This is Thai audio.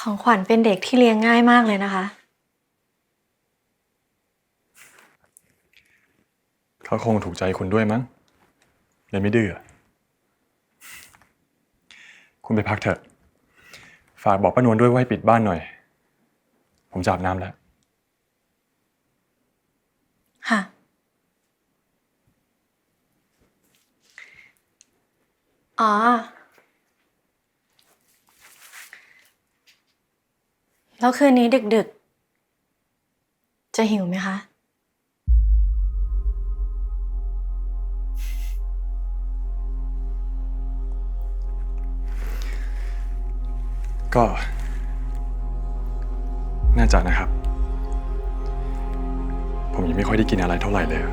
ของขวัญเป็นเด็กที่เลี้ยงง่ายมากเลยนะคะ เขาคงถูกใจคุณด้วยมั้งเลยไม่ดื้อ คุณไปพักเถอะ ฝากบอกป้านวลด้วยว่าให้ปิดบ้านหน่อย ผมจะอาบน้ำแล้ว ค่ะ อ๋อ แล้วคืนนี้ดึกๆ จะหิวไหมคะ ก็ น่าจะนะครับ ผมยังไม่ค่อยได้กินอะไรเท่าไหร่เลยอะ